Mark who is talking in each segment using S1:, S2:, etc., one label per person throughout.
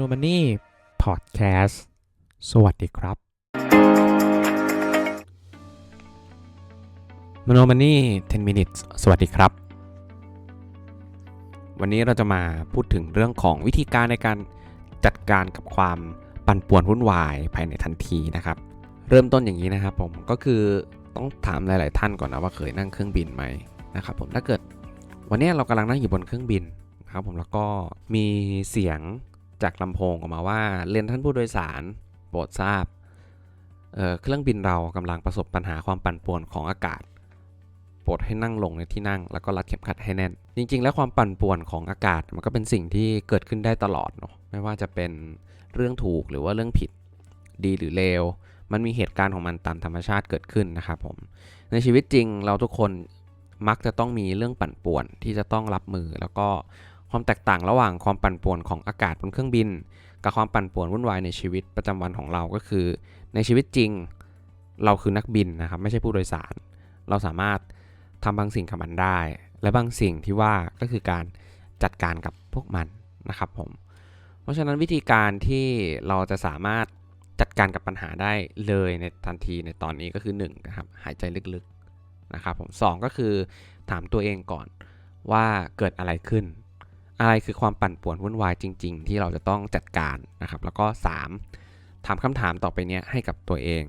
S1: โนมานี่พอดแคสต์สวัสดีครับมโนมานี่ 10 minutes สวัสดีครับ วันนี้เราจะมาพูดถึงเรื่องของวิธีการในการจัดการกับความปั่นป่วนวุ่นวายภายในทันทีนะครับ เริ่มต้นอย่างนี้นะครับผมก็คือต้องถามหลาย ๆ ท่านก่อนนะว่าเคยนั่งเครื่องบินไหมนะครับผมถ้าเกิดวันนี้เรากำลังนั่งอยู่บนเครื่องบินนะครับผมแล้วก็มีเสียง จากลำโพงออกมาว่าเรียนท่านผู้โดยสารโปรดทราบเเครื่องบินเรากำลังประสบปัญหาความปั่นป่วนของอากาศ โปรดให้นั่งลงในที่นั่ง แล้วก็รัดเข็มขัดให้แน่น จริง ๆ แล้วความปั่นป่วนของอากาศมันก็เป็นสิ่งที่เกิดขึ้นได้ตลอดเนาะไม่ว่าจะเป็นเรื่องถูกหรือว่าเรื่องผิด ดีหรือเลวมันมีเหตุการณ์ของมันตามธรรมชาติเกิดขึ้นนะครับผมในชีวิตจริงเราทุกคนมักจะต้องมีเรื่องปั่นป่วนที่จะต้องรับมือแล้วก็ ความแตกต่างระหว่างความปั่นป่วนของอากาศบนเครื่องบิน กับความปั่นป่วนวุ่นวายในชีวิตประจำวันของเราก็คือ ในชีวิตจริง เราคือนักบินนะครับ ไม่ใช่ผู้โดยสาร เราสามารถทำบางสิ่งกับมันได้ และบางสิ่งที่ว่าก็คือการจัดการกับพวกมันนะครับผม เพราะฉะนั้นวิธีการที่เราจะสามารถจัดการกับปัญหาได้เลยในทันทีในตอนนี้ก็คือ1นะครับหายใจลึกๆนะครับผมสก็คือถามตัวเองก่อนว่าเกิดอะไรขึ้น อะไรคือความปั่นป่วนวุ่นวายจริง ๆ ที่เราจะต้องจัดการนะครับ แล้วก็ 3 ถามคำถามต่อไปนี้ให้กับตัวเอง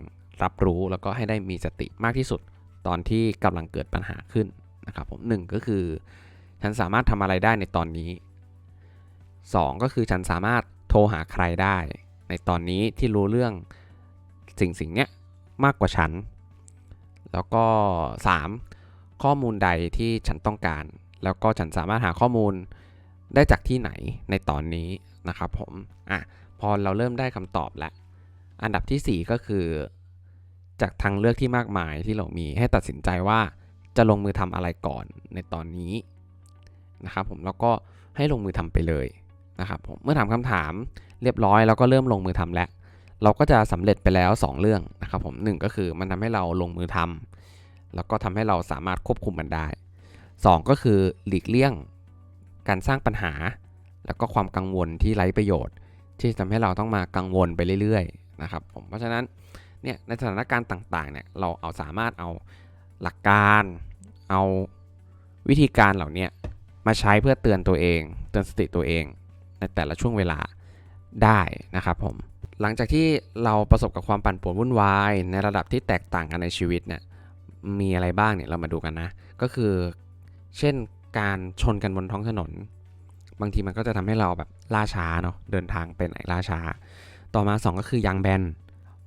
S1: รับรู้แล้วก็ให้ได้มีสติมากที่สุดตอนที่กำลังเกิดปัญหาขึ้นนะครับผมหก็คือ ฉันสามารถทำอะไรได้ในตอนนี้ 2 ก็คือฉันสามารถโทรหาใครได้ ในตอนนี้ที่รู้เรื่องสิ่งสิ่งนี้มากกว่าฉัน แล้วก็ 3. ข้อมูลใดที่ฉันต้องการ แล้วก็ฉันสามารถหาข้อมูล ได้จากที่ไหนในตอนนี้นะครับผมอะพอเราเริ่มได้คำตอบแล้ว อันดับที่ 4 ก็คือ จากทางเลือกที่มากมายที่เรามีให้ตัดสินใจว่าจะลงมือทำอะไรก่อนในตอนนี้นะครับผมแล้วก็ให้ลงมือทำไปเลยนะครับผมเมื่อถามคำถามเรียบร้อยแล้วก็เริ่มลงมือทำแล้ว เราก็จะสำเร็จไปแล้ว 2 เรื่องนะครับผมหก็คือมันทำให้เราลงมือทำแล้วก็ทำให้เราสามารถควบคุมมันได้ 2 ก็คือหลีกเลี่ยง การสร้างปัญหา แล้วก็ความกังวลที่ไร้ประโยชน์ ที่ทำให้เราต้องมากังวลไปเรื่อยๆนะครับผมเพราะฉะนั้นเนี่ยในสถานการณ์ต่างๆเนี่ยเราเอาสามารถเอาหลักการเอาวิธีการเหล่านี้มาใช้เพื่อเตือนตัวเอง เตือนสติตัวเอง ในแต่ละช่วงเวลาได้นะครับผมหลังจากที่เราประสบกับความปั่นป่วนวุ่นวายในระดับที่แตกต่างกันในชีวิตเนี่ยมีอะไรบ้างเนี่ยเรามาดูกันนะ ก็คือ เช่น การชนกันบนท้องถนน บางทีมันก็จะทำให้เราแบบล่าช้าเนาะเดินทางไปไหนล่าช้า ต่อมา 2 ก็คือยางแบน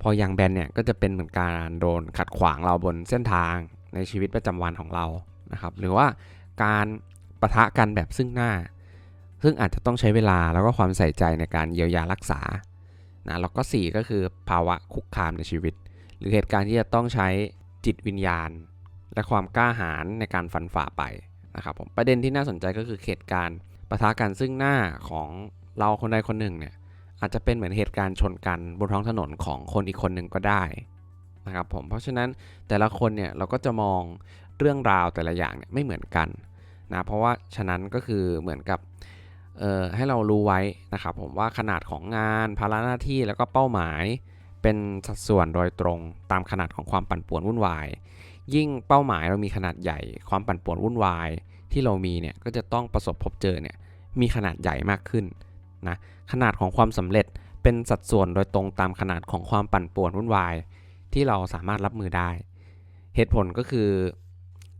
S1: พอยางแบนเนี่ยก็จะเป็นเหมือนการโดนขัดขวางเราบนเส้นทางในชีวิตประจำวันของเรานะครับ หรือว่าการประทะกันแบบซึ่งหน้า ซึ่งอาจจะต้องใช้เวลาแล้วก็ความใส่ใจในการเยียวยารักษานะแล้วก็ 4 ก็คือภาวะคุกคามในชีวิต หรือเหตุการณ์ที่จะต้องใช้จิตวิญญาณ และความกล้าหาญในการฟันฝ่าไป นะครับผมประเด็นที่น่าสนใจก็คือเหตุการณ์ปะทะกันซึ่งหน้าของเราคนใดคนหนึ่งเนี่ยอาจจะเป็นเหมือนเหตุการณ์ชนกันบนท้องถนนของคนอีกคนหนึ่งก็ได้นะครับผมเพราะฉะนั้นแต่ละคนเนี่ยเราก็จะมองเรื่องราวแต่ละอย่างเนี่ยไม่เหมือนกันนะเพราะว่าฉะนั้นก็คือเหมือนกับให้เรารู้ไว้นะครับผมว่าขนาดของงานภาระหน้าที่แล้วก็เป้าหมาย เป็นสัดส่วนโดยตรงตามขนาดของความปั่นป่วนวุ่นวาย ยิ่งเป้าหมายเรามีขนาดใหญ่ ความปั่นป่วนวุ่นวาย ที่เรามีเนี่ยก็จะต้องประสบพบเจอเนี่ยมีขนาดใหญ่มากขึ้นนะขนาดของความสำเร็จเป็นสัดส่วนโดยตรงตามขนาดของความปั่นป่วนวุ่นวาย ที่เราสามารถรับมือได้ เหตุผลก็คือ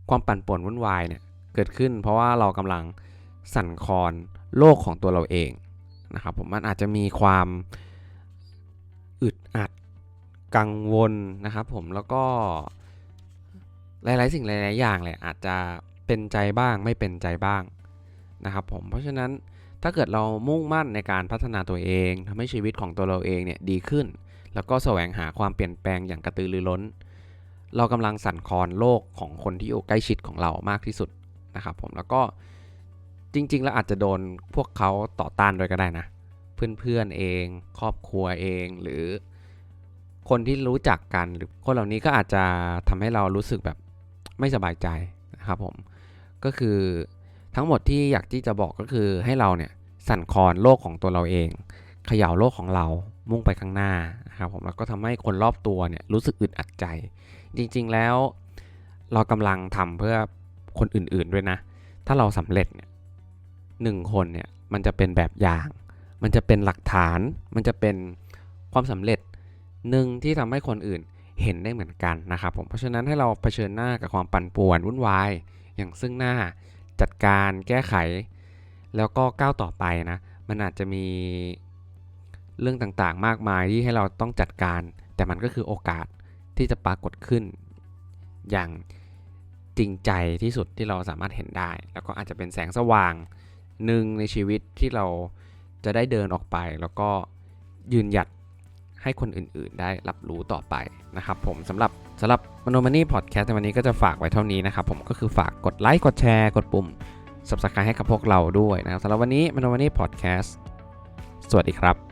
S1: ความปั่นป่วนวุ่นวายเนี่ยเกิดขึ้น เพราะว่าเรากำลังสั่นคลอนโลกของตัวเราเองนะครับผมมันอาจจะมีความอึดอัดกังวลนะครับผมแล้วก็ หลาย ๆ สิ่งหลาย ๆ อย่างเลยอาจจะเป็นใจบ้างไม่เป็นใจบ้างนะครับผมเพราะฉะนั้นถ้าเกิดเรามุ่งมั่นในการพัฒนาตัวเองทำให้ชีวิตของตัวเราเองเนี่ยดีขึ้น แล้วก็แสวงหาความเปลี่ยนแปลงอย่างกระตือรือร้น เรากำลังสั่นคลอนโลกของคนที่อยู่ใกล้ชิดของเรามากที่สุดนะครับผมแล้วก็จริง ๆ แล้วอาจจะโดนพวกเขาต่อต้านด้วยก็ได้นะเพื่อนๆเอง ครอบครัวเองหรือคนที่รู้จักกันหรือคนเหล่านี้ก็อาจจะทำให้เรารู้สึกแบบ ไม่สบายใจนะครับผมก็คือทั้งหมดที่อยากที่จะบอกก็คือให้เราเนี่ยสั่นคลอนโลกของตัวเราเองเขย่าโลกของเรามุ่งไปข้างหน้านะครับผมแล้วก็ทำให้คนรอบตัวเนี่ยรู้สึกอึดอัดใจ จริงๆแล้ว เรากำลังทำเพื่อคนอื่นๆด้วยนะ ถ้าเราสำเร็จเนี่ยหนึ่งคนเนี่ยมันจะเป็นแบบอย่าง มันจะเป็นหลักฐาน มันจะเป็นความสำเร็จหนึ่งที่ทำให้คนอื่น เห็นได้เหมือนกันนะครับผมเพราะฉะนั้นให้เราเผชิญหน้ากับความปั่นป่วนวุ่นวาย อย่างซึ่งหน้าจัดการแก้ไข แล้วก็ก้าวต่อไปนะมันอาจจะมีเรื่องต่างๆ มากมายที่ให้เราต้องจัดการ แต่มันก็คือโอกาสที่จะปรากฏขึ้น อย่างจริงใจที่สุดที่เราสามารถเห็นได้ แล้วก็อาจจะเป็นแสงสว่างหนึ่งในชีวิตที่เราจะได้เดินออกไป แล้วก็ยืนหยัด ให้คนอื่นๆ ได้รับรู้ต่อไปนะครับผมสำหรับสำหรับมโนมานี่พอดแคสต์ในวันนี้ก็จะฝากไว้เท่านี้นะครับผมก็คือฝากกดไลค์กดแชร์กดปุ่ม subscribe ให้กับพวกเราด้วยนะครับสำหรับวันนี้มโนมานี่พอดแคสต์สวัสดีครับ